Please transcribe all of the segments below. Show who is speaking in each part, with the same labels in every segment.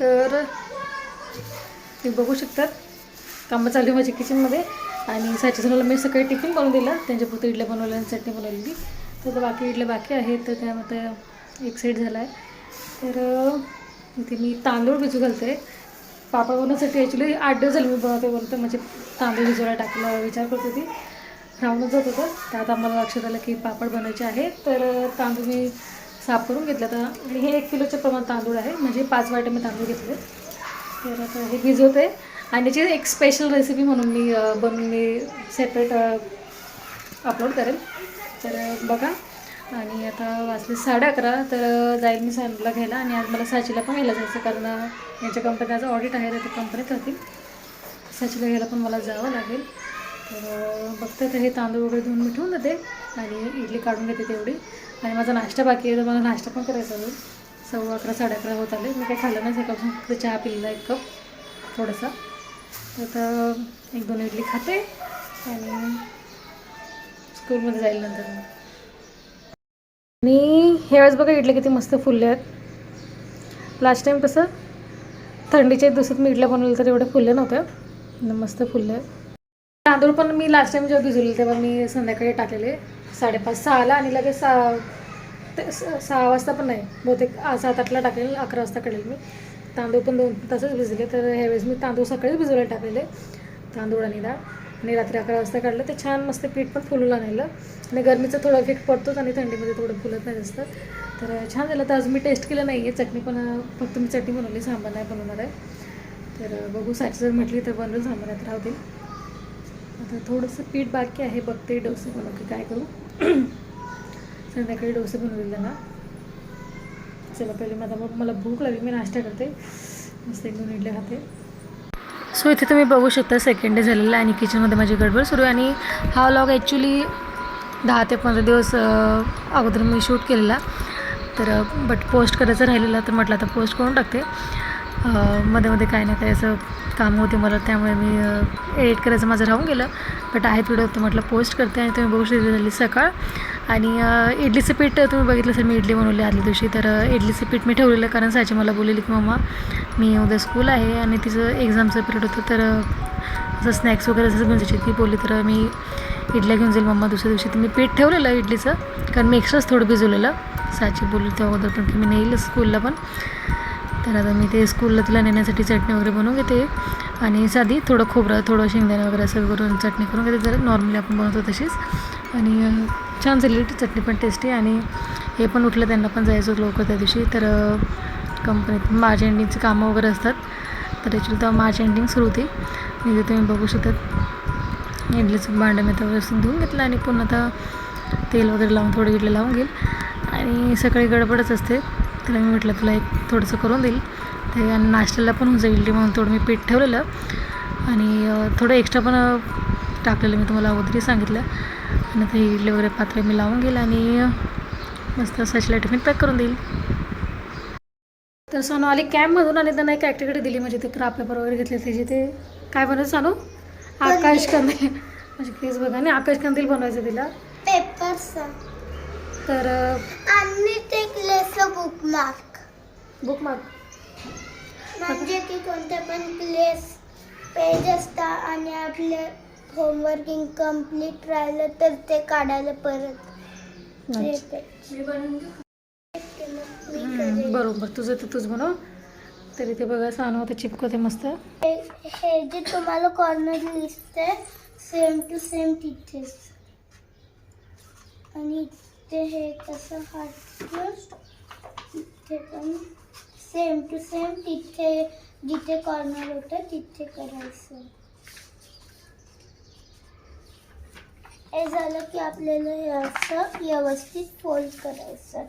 Speaker 1: तर तुम्ही बघू शकतात. कामं चालू आहे माझ्या किचनमध्ये आणि साच्या मी सकाळी टिफिन बनवून दिला. त्यांच्या पुरतं इडल्या बनवल्या आणि चटणी बनवलेली तर बाकी इडल्या बाकी आहेत. तर त्यामध्ये एक साईड झाला आहे तर इथे मी तांदूळ भिजू घालते. पापड बनवण्यासाठी ॲक्च्युली आठ दिवस झाले मी बनवते बनवते म्हणजे तांदूळ भिजवायला टाकला विचार करत होती. राहूनच जात होतं. तर आता मला लक्षात आलं की पापड बनवायचे आहे तर तांदूळ मी साफ करून घेतलं. तर आणि हे एक किलोचे प्रमाण तांदूळ आहे. म्हणजे पाच वाटे मी तांदूळ घेतले. तर आता हे भिजवते. आणि याची एक स्पेशल रेसिपी म्हणून मी बनून बनवून मी सेपरेट अपलोड करेल. तर बघा. आणि आता वाचले साडे अकरा. तर जाईल मी सॅनला घ्यायला. आणि आज मला साचीला पण घ्यायला जायचं कारण यांच्या कंपनीचं ऑडिट आहे. तर ते कंपनीत राहतील साचीला घ्यायला पण मला जावं लागेल. तर बघते तर हे तांदूळ वगैरे धुवून मी ठेवून देते आणि इडली काढून घेते तेवढी. आणि माझा नाश्ता बाकी आहे तर मला नाश्ता पण करायचा अजून सव्वा अकरा साडे अकरा होत आले. मी काही खाल्लं नाही सकाळपासून फक्त चहा पिलेला एक कप थोडासा. तर एक दोन इडली खाते आणि स्कूलमध्ये जाईल नंतर आणि हे वेळेस बघा इडल्या किती मस्त फुलले आहेत. लास्ट टाईम कसं थंडीच्या दिवसात मी इडल्या बनवल्या तर एवढ्या फुलल्या नव्हत्या. मस्त फुलल्या आहेत. तांदूळ पण मी लास्ट टाईम जेव्हा भिजवले तेव्हा मी संध्याकाळी टाकलेले. साडेपाच सहाला आणि लगेच सहा ते स- सहा वाजता पण नाही. बहुतेक सात आठला टाकेल अकरा वाजता काढेल मी. तांदूळ पण दोन तासच भिजले तर ह्यावेळेस मी तांदूळ सकाळीच भिजवायला टाकलेले. तांदूळ आणि डाळ. आणि रात्री अकरा वाजता काढलं ते छान मस्त पीठ पण फुलूला नेलं आणि गरमीचा थोडा इफेक्ट पडतोच आणि थंडीमध्ये थोडं फुलत नाही जास्त. तर छान झालं तर आज मी टेस्ट केलं नाही आहे चटणी पण फक्त मी चटणी बनवली सांबार नाही बनवणार आहे. तर बघू साची जर म्हटली तर बनवून सांबार नाही राहू दे. आता थोडंसं पीठ बाकी आहे बघते डोसे बनव की काय करू. संध्याकाळी डोसे बनवले त्यांना. चला पहिले माझा मग मला भूक लागली मी नाश्ता करते. मस्त एक दोन इडल्या खाते. सो इथे तुम्ही बघू शकता सेकंड डे झालेला आहे आणि किचनमध्ये माझी गडबड सुरू आहे. आणि हा व्लॉग ॲक्च्युली दहा ते पंधरा दिवस अगोदर मी शूट केलेला. तर बट पोस्ट करायचं राहिलेला तर म्हटलं आता पोस्ट करून टाकते. मध्ये मध्ये काय ना काय असं काम होते मला त्यामुळे मी एडिट करायचं माझं राहून गेलं. बट आहेत व्हिडिओ तर म्हटलं पोस्ट करते आणि तुम्ही बघू शकता झाली सकाळ. आणि इडलीचं पीठ तुम्ही बघितलं असेल मी इडली बनवली आदल्या दिवशी. तर इडलीचं पीठ मी ठेवलेलं कारण साची मला बोललेली की मम्मा मी उद्या स्कूल आहे आणि तिचं एक्झामचं पिरियड होतं तर असं स्नॅक्स वगैरे असं घेऊन जायची. ती बोलली तर मी इडल्या घेऊन जाईल मम्मा दुसऱ्या दिवशी. तर मी पीठ ठेवलेलं इडलीचं कारण मी एक्स्ट्राच थोडं भिजवलेलं. साची बोलली त्या अगोदर पण की मी नेईल स्कूलला पण. तर आता मी ते स्कूलला तिला नेण्यासाठी चटणी वगैरे बनवून घेते. आणि साधी थोडं खोबरं थोडं शेंगदाणा वगैरे असं करून चटणी करून घेते. जरा नॉर्मली आपण बनवतो तशीच. आणि छान झाली चटणी पण टेस्टी आणि हे पण उठलं त्यांना पण जायचं होतं लवकर त्या दिवशी. तर कंपनीत मार्च एंडिंगचे कामं वगैरे असतात. तर ॲक्च्युली तेव्हा मार्च एंडिंग सुरू होती. आणि तुम्ही बघू शकतात. इडलीचं भांडं मी आता व्यवस्थित धुवून घेतलं आणि पुन्हा आता तेल वगैरे लावून थोडं इडली लावून घेईल. आणि सकाळी गडबडच असते. तिला मी म्हटलं तुला एक थोडंसं करून देईल. ते आणि नाश्त्याला पण होऊन जाईल म्हणून थोडं मी पीठ ठेवलेलं. आणि थोडं एक्स्ट्रा पण टाकलेलं मी तुम्हाला अगोदरही सांगितलं. आणि ते इडली वगैरे पात्र मी लावून घेईल आणि मस्त सचला टिफिन पॅक करून देईल. तर सोनू आली कॅम्पमधून आणि त्यांना एक ॲक्टिव्हिटी दिली म्हणजे ते क्राफ्ट पेपर वगैरे घेतले त्याची ते काय बनवायचं सांगू आकाश कंदील. म्हणजे केस बघा आणि आकाश कंदील बनवायचं तिला.
Speaker 2: पेपर्स
Speaker 1: तर
Speaker 2: आणि ते क्लेचं बुकमार्क
Speaker 1: बुक माग
Speaker 2: म्हणजे की कोणते पण प्लेस पेज असतात आणि आपले होमवर्क इनकम्प्लीट राहिलं तर ते काढायला परत ते.
Speaker 1: बरोबर. तुझं तर तुझ बनव. तरी ते बघा सानू आता चिपकवते मस्त.
Speaker 2: हे- हे जे तुम्हाला कॉर्नर दिसते सेम टू सेम तिथेच आणि ते हे कसं हात तिथे पण सेम टू सेम तिथे जिथे कॉर्नर होतं तिथे करायचं. हे झालं की आपल्याला हे असं व्यवस्थित फोल्ड करायचं.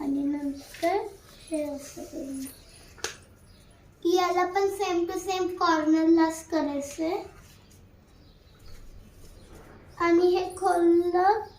Speaker 2: आणि नंतर हे असं करून. याला पण सेम टू सेम कॉर्नरलाच करायचं आणि हे खोललं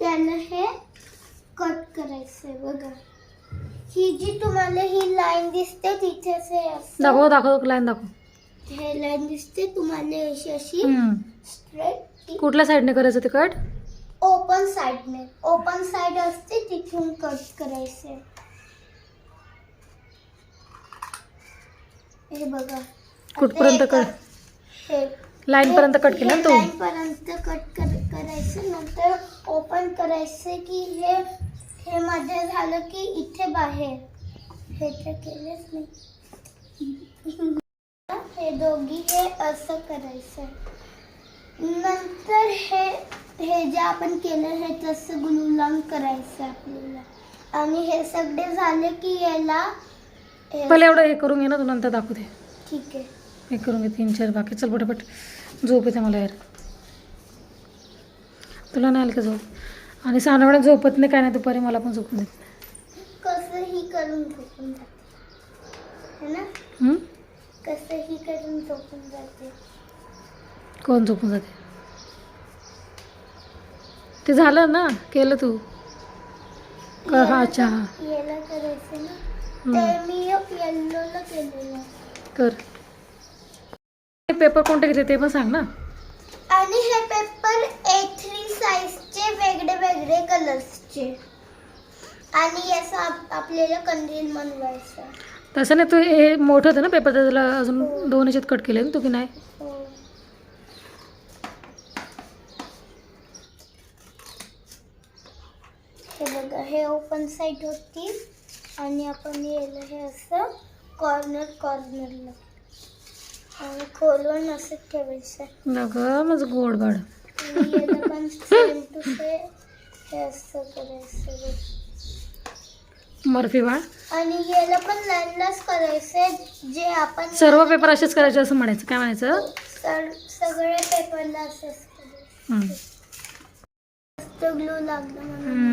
Speaker 2: त्याला हे कट करायचंय बघा. ही जी तुम्हाला ही लाईन दिसते तिथेच हे
Speaker 1: दाखव दाखव लाईन दाखव.
Speaker 2: हे लाईन दिसते तुम्हाला अशी अशी
Speaker 1: हम्म.
Speaker 2: स्ट्रेट
Speaker 1: कुठल्या साईडने करायचं ते कट
Speaker 2: ओपन साईडने ओपन साईड असते तिथून कट करायचे हे बघा.
Speaker 1: कुठपर्यंत कट
Speaker 2: हे
Speaker 1: लाईन पर्यंत कट केलं ना तू?
Speaker 2: पर्यंत कट कर करायचं. नंतर ओपन करायचं की हे हे मध्ये झालं की इथे बाहेर. हे तर केलेच नाही हे दोघी हे असं करायचं. नंतर हे हे जे आपण केलं हे तसं गुलुलाम करायचं आपल्याला. आणि हे सगळे झाले की याला
Speaker 1: पहिले एवढं हे करून घे ना तू नंतर दाखवते.
Speaker 2: ठीक आहे.
Speaker 1: हे करून घे तीन चार बाकी. चल पटापट. झोप येते मला यार. तुला नाही आली का झोप? आणि सानवड्या झोपत नाही काय नाही दुपारी मला पण झोपून देत नाही.
Speaker 2: कसंही करून झोपून जाते. है ना?
Speaker 1: हम्म?
Speaker 2: कसंही करून झोपून जाते.
Speaker 1: कोण झोपून जाते? ते झालं ना? केलं तू? का? हा अच्छा हा.
Speaker 2: याला करायचं ना?
Speaker 1: हम्म.
Speaker 2: ते मी येल्लोला केलेलं
Speaker 1: कर. पेपर कोणते घेतले ते पण सांग ना.
Speaker 2: आणि हे पेपर ए थ्री साईजचे वेगळे वेगळे कलर्सचे आणि याचं आप- आपल्याला कंदील बनवायचं.
Speaker 1: तसं नाही तू हे मोठं होतं ना पेपर त्याला अजून दोन याच्यात कट केले ना तू की नाही?
Speaker 2: हो. हे बघा हे ओपन साईड होती. आणि आपण याला हे असं कॉर्नर कॉर्नरला आणि खोलून असं ठेवायचं.
Speaker 1: नगं माझं गोड बाड मर्फी बाळ.
Speaker 2: आणि याला पण लाईनलाच करायचं जे आपण
Speaker 1: सर्व पेपर असेच करायचे असं म्हणायचं. काय म्हणायचं?
Speaker 2: सगळ्या पेपरला असंच करायचं. ग्लू लागला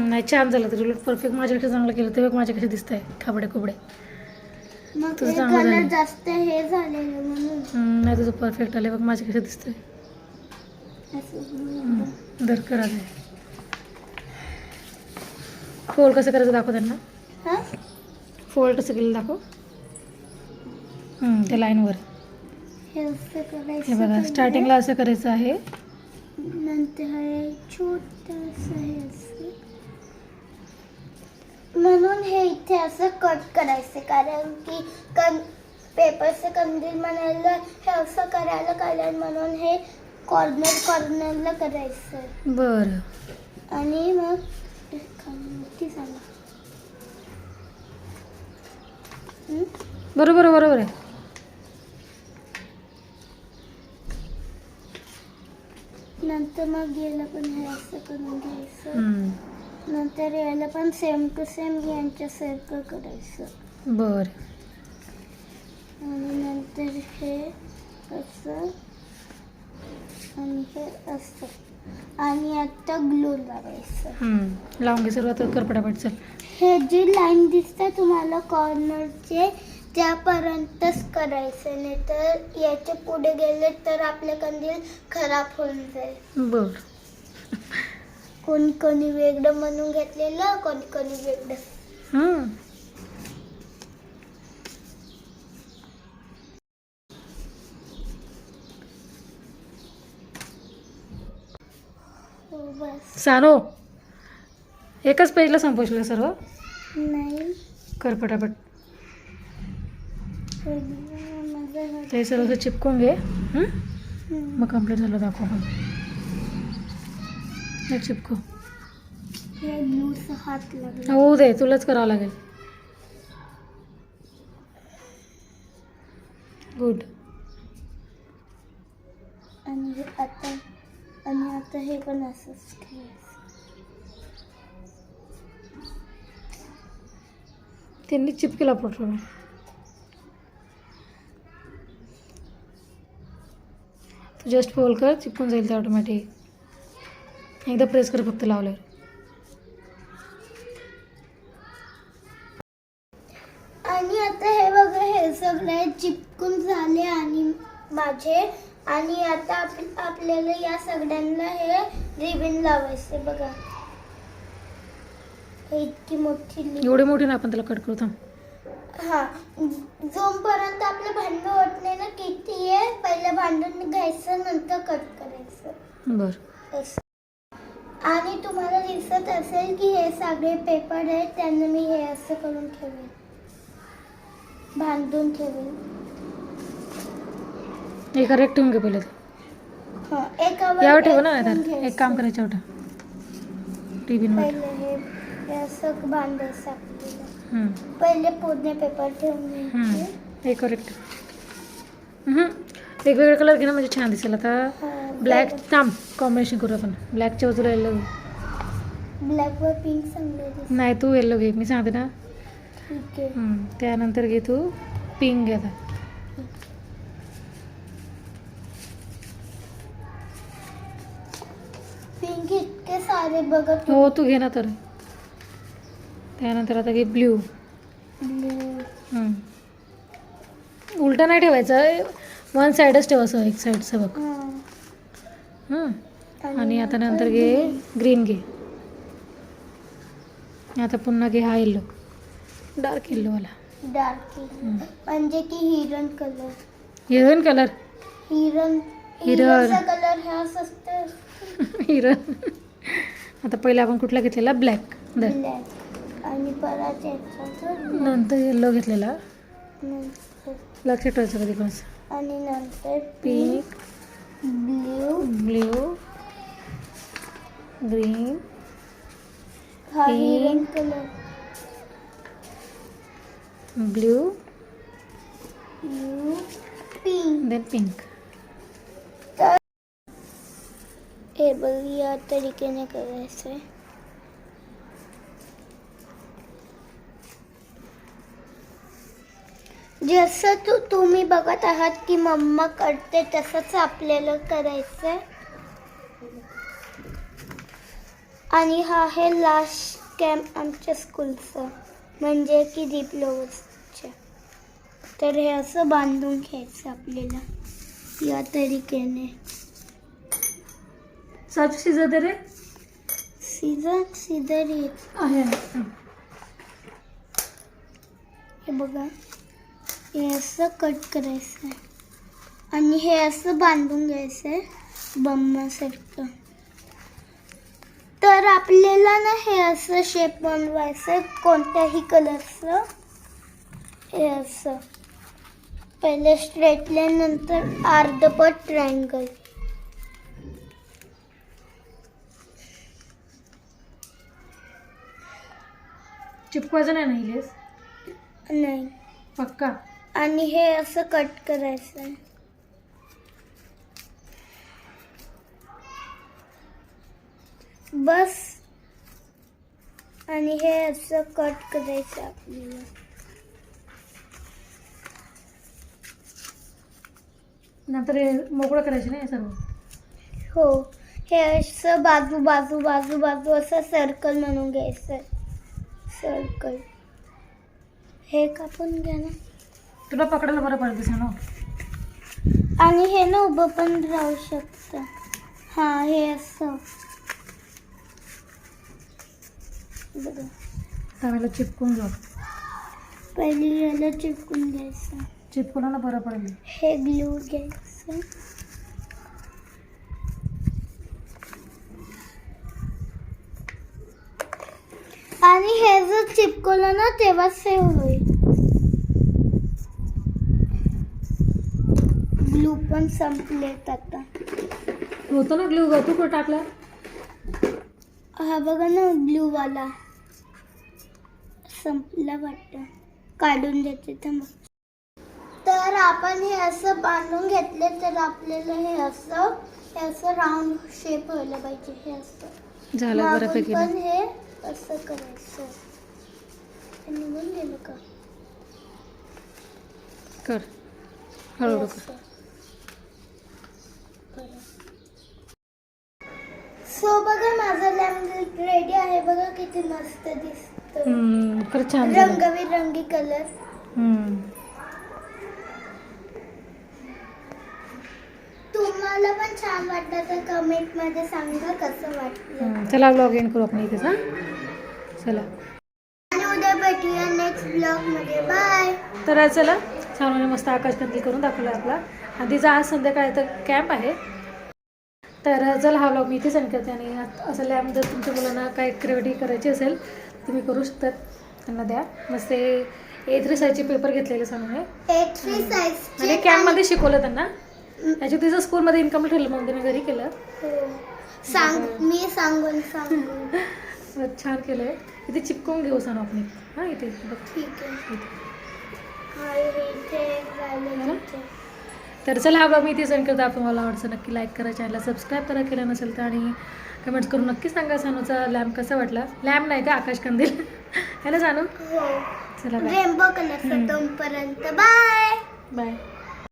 Speaker 1: नाही छान झालं तरी परफेक्ट माझ्यापेक्षा चांगलं केलं ते बघ माझ्याकडे दिसत आहे खाबडे. कुबडे
Speaker 2: मग
Speaker 1: तुझं चांगलं झालं.
Speaker 2: जास्त हे झालेलं म्हणून.
Speaker 1: नाही तुझं परफेक्ट आले बघ माझ्याकडे दिसतंय
Speaker 2: असं glue
Speaker 1: हम्म,
Speaker 2: लागलं.
Speaker 1: दर करा फोल्ड कसं करायचं दाखव त्यांना.
Speaker 2: हा?
Speaker 1: फोल्ड कसं केलं दाखव. हम्म, त्या लाईनवर
Speaker 2: हे
Speaker 1: बघा. स्टार्टिंगला असं करायचं आहे.
Speaker 2: नंतर म्हणून हे इथे असं कट करायचं कारण की कन पेपरचं कंदील बनायला हे असं करायला कारण म्हणून हे कॉर्नर कॉर्नरला करायचं.
Speaker 1: बरं.
Speaker 2: आणि मग हं?
Speaker 1: बरोबर बरोबर आहे.
Speaker 2: नंतर मग याला पण हे असं करून घ्यायचं. नंतर याला पण सेम टू सेम यांच्यासारखं करायचं.
Speaker 1: बरं.
Speaker 2: आणि नंतर हे असं आणि हे असं आणि आता ग्लू लावायचं.
Speaker 1: हम्म, लावून घे सर्वात कर पटापट चल.
Speaker 2: हे जी लाईन दिसते तुम्हाला कॉर्नरचे त्यापर्यंतच करायचं नाही तर याच्यापुढे गेले तर आपले कंदील खराब होऊन जाईल.
Speaker 1: बरं.
Speaker 2: कोणी कोणी वेगळं म्हणून घेतलेलं कोणी कोणी वेगळं.
Speaker 1: हम्म. सानो एकच पेजला संपवशील सर्व?
Speaker 2: नाही.
Speaker 1: कर पटापट. ते सर्व चिपकून घे. मग कंप्लीट झालं दाखव आपण हे चिपकू
Speaker 2: हे
Speaker 1: होऊ दे तुलाच करावं लागेल. गुड
Speaker 2: आणि आता आता हे पण असंच
Speaker 1: त्यांनी चिपकेला पटलं तू जस्ट फोल्ड कर चिपकून जाईल ते ऑटोमॅटिक एकदा प्रेस कर फक्त लावल्यावर.
Speaker 2: आणि आता हे बघा हे सगळे चिपकून झाले आणि माझे आणि आता आप- आपल्याला या सगळ्यांना हे रिबिन लावायचे बघा. हे इतकी मोठी
Speaker 1: एवढे मोठे ना आपण त्याला कट करू थांब.
Speaker 2: हा जोपर्यंत आपलं भांडण होत नाही ना किती आहे पहिलं भांडण घ्यायचं नंतर कट करायचं.
Speaker 1: बरं.
Speaker 2: आणि तुम्हाला दिसत असेल की हे सगळे पेपर आहेत त्यांना मी हे असं करून ठेवेन. बांधून ठेवेन.
Speaker 1: एका रेक ठेवून घे पहिले ते.
Speaker 2: हा
Speaker 1: यावर ठेव ना
Speaker 2: घ्यायचं.
Speaker 1: एक काम करायचं होतं टिफिनवर
Speaker 2: पहिले पूर्ण पेपर ठेवून.
Speaker 1: एक वेगवेगळे कलर घे ना म्हणजे छान दिसेल. आता ब्लॅक थांब कॉम्बिनेशन करू आपण. ब्लॅकच्या बाजूला येल्लो
Speaker 2: ब्लॅक वर पिंक
Speaker 1: नाही तू येल्लो घे. मी सांगते ना. त्यानंतर घे तू पिंक घे आता
Speaker 2: पिंक बघत
Speaker 1: हो तू घे ना तर. त्यानंतर आता घे ब्ल्यू.
Speaker 2: ब्लू
Speaker 1: उलटा नाही ठेवायचं वन साईडच ठेवायचं एक साईडचं बघ.
Speaker 2: हा.
Speaker 1: हं. आणि आता नंतर घे ग्रीन घे. आता पुन्हा घे हा येल्लो डार्क येल्लोवाला
Speaker 2: डार्क म्हणजे की हिरन कलर
Speaker 1: हिरोईन कलर
Speaker 2: हिरन
Speaker 1: हिरन.
Speaker 2: कलर ह्याच असतं
Speaker 1: हिरोईन आता पहिला आपण कुठला घेतलेला? ब्लॅक
Speaker 2: आणि परत
Speaker 1: नंतर येल्लो घेतलेला. लक्षात ठेवायचं कधी कोणाचं
Speaker 2: आणि नंतर
Speaker 1: pink
Speaker 2: blue
Speaker 1: blue green
Speaker 2: colour
Speaker 1: blue then pink
Speaker 2: तर टेबल या तरीकेने करायचं आहे जसं तू तुम्ही बघत आहात की मम्मा करते तसंच आपल्याला करायचं आणि हा आहे लास्ट कॅम्प आमच्या स्कूलचा म्हणजे की डिप्लोमाच्या तर हे असं बांधून घ्यायचं आपल्याला या तरीकेने.
Speaker 1: साजू शिजत दे रे.
Speaker 2: सीझन सीझर येत.
Speaker 1: आहे.
Speaker 2: हे बघा. हे असं कट करायचं आहे. आणि हे असं बांधून घ्यायचं आहे बम्मासारखं. तर आपल्याला ना हे असं शेप बनवायचं आहे. कोणत्याही कलरचं हे असं. पहिले स्ट्रेट लाईन नंतर अर्धपट ट्रायंगल
Speaker 1: चिपकवायचं नाही ना इलेस
Speaker 2: नाही.
Speaker 1: पक्का?
Speaker 2: आणि हे असं कट करायचं. बस. आणि हे असं कट करायचं आपल्याला.
Speaker 1: नंतर हे मोकळं करायचं नाही सर्व?
Speaker 2: हो. हे असं बाजू बाजू बाजू बाजू असं सर्कल म्हणून घ्यायचं. सर्कल. हे कापून घ्या ना.
Speaker 1: तुला पकडायला बरं पडत ना
Speaker 2: आणि हे ना उभं पण राहू शकतं. हां हे असं. बघा.
Speaker 1: चिपकून जाऊ
Speaker 2: पहिले याला चिपकून घ्यायचं.
Speaker 1: चिपकून बरं पडेल.
Speaker 2: हे ग्लू घ्यायचं. आणि हे जर चिपकवलं ना तेव्हा सेव होईल. ग्लू पण संपलेत आता.
Speaker 1: होतं ना ग्लू तू कुठं टाकला
Speaker 2: हा बघा ना ब्ल्यू वाला संपला वाटतं. काढून देते तर मग तर आपण हे असं बांधून घेतले तर आपल्याला हे असं हे असं राऊंड शेप व्हायला पाहिजे हे असं.
Speaker 1: झालं बऱ्यापैकी
Speaker 2: पण हे असं करायचं. निघून गेलं का?
Speaker 1: कर. हळूहळू कर.
Speaker 2: सो बघा माझा लॅम्प रेडी आहे. बघा किती मस्त दिसतो
Speaker 1: खरंच छान झालं
Speaker 2: कलर
Speaker 1: हम्म.
Speaker 2: तुम्ही वाटलं तर कमेंटमध्ये सांगा कसं वाटलं.
Speaker 1: हं, चला ब्लॉग एंड करू आपण इथेच हां? चला.
Speaker 2: उद्या भेटूया नेक्स्ट बाय
Speaker 1: तर चला. छान मस्त आकाशकंदील करून दाखवला आपला. आणि तिचा आज संध्याकाळी तर कॅम्प आहे. तर चला हा ब्लॉग मी इथेच एंड करते आणि असं लॅब जर तुमच्या मुलांना काय ॲक्टिव्हिटी करायची असेल तुम्ही करू शकतात. त्यांना द्या. मस्त ए थ्री साईजचे पेपर घेतलेले सांगून आणि कॅम्पमध्ये शिकवलं त्यांना. याच्या तिचं स्कूलमध्ये इन्कम ठेवलं मग तिने घरी केलं.
Speaker 2: सांग मी सांगून सांगून.
Speaker 1: तर छान केलं आहे इथे चिपकवून घेऊ सांग आपण हां इथे बघ.
Speaker 2: ठीक आहे.
Speaker 1: तर चला हा ब्लॉग मी इथे सेंड करतो. आपण मला आवडतं नक्की लाईक करा चॅनलला सबस्क्राईब करा केलं नसेल तर आणि कमेंट्स करून नक्की सांगा सानूचा लॅम्प कसा वाटला. लॅम्प नाही का? आकाश कंदील. है ना सानू?
Speaker 2: हो.
Speaker 1: चला
Speaker 2: रेनबो तोपर्यंत बाय
Speaker 1: बाय